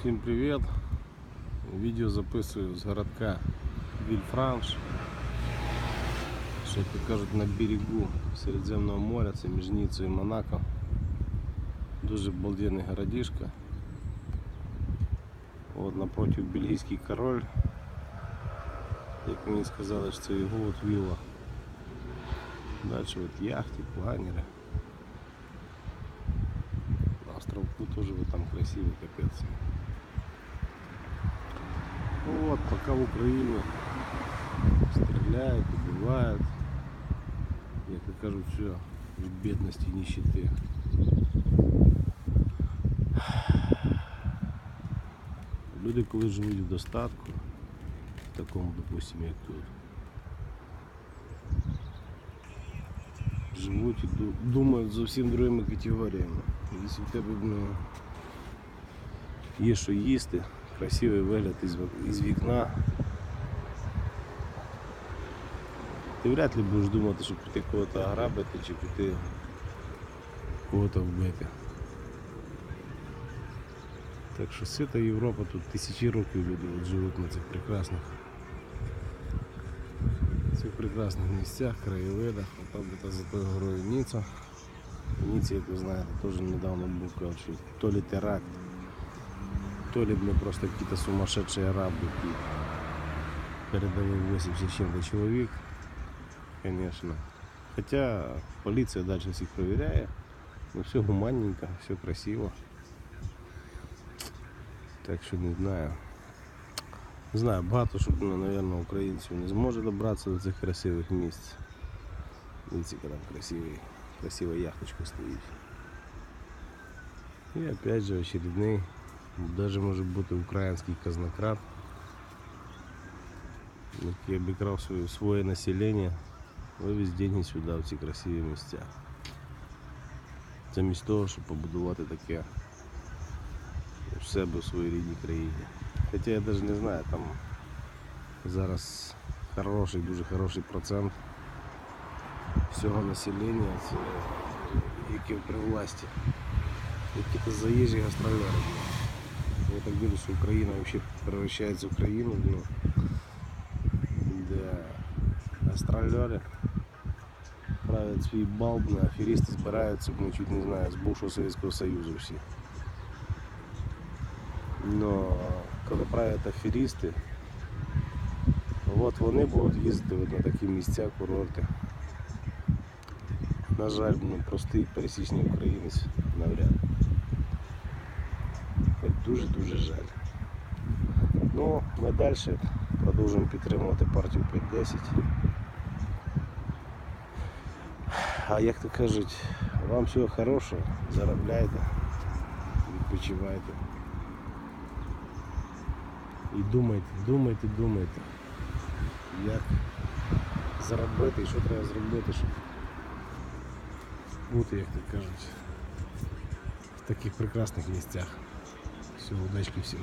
Всім привіт! Відео записую з городка Вільфранш. Що як то кажуть на берегу Середземного моря, це між Ніцею і Монако. Дуже обалденний городишко. От напротив бельгійський король. Як мені сказали, що це його от вілла. Далі от яхти, планери. На островку тоже вот там красивый капец. Ну вот, пока в Украине стреляют, убивают. Як то кажуть, все в бедности и нищеты. Люди, коли живуть в достатку, в такому, допустим, як тут, живуть і ду- думають зовсім другими категоріями. Якщо в тебе ну, є що їсти, красивий вигляд із, вік- із вікна, ти вряд ли будеш думати, що піти кого-то ограбити чи піти кого-то вбити. Так що свята Європа тут тисячі років люди живуть на цих прекрасних цих прекрасних місцях, краєвидах, а там де за тою горою Ніца. Ніці, як ви знаєте, теж недавно був кажуть, що то ли теракт, то ли блин, просто какие-то сумасшедшие араби, які передали 80 с чем-то чоловік, конечно. Хотя поліція далі всіх перевіряє, ну все гуманненько, все красиво. Так що не знаю. Не знаю, багато щоб, ну, наверное, українців не зможе добратися до цих красивих місць. Дивіться, яка там красивий, красива яхточка стоїть. І опять же очередний, даже може бути український казнократ, який обікрав своє, своє населення, вивіз деньги сюди, в ці красиві місця. Замість того, щоб побудувати таке в себе в своїй рідній країні. Хоча я навіть не знаю, там зараз хороший, дуже хороший процент всього населення, це яке при власті. Які-то заїжджі гастролери. Я так вижу, що Україна вообще превращается в Україну, ну, де гастролери правят свій балб, ну, аферисти збираються, ну, чуть не знаю, з бувшого Совєтського Союзу всі. Но коли правять аферисти, от вони будуть їздити от на такі місця, курорти. На жаль, ну, простий пересічний українець навряд. Хоч Дуже-дуже жаль. Ну, ми далі продовжуємо підтримувати партію 5-10. А як то кажуть, вам всього хорошого, заробляйте, відпочивайте. І думайте, думайте, думайте, як заробити і що треба зробити, щоб бути, як то кажуть, в таких прекрасних місцях. Всього удачки всім.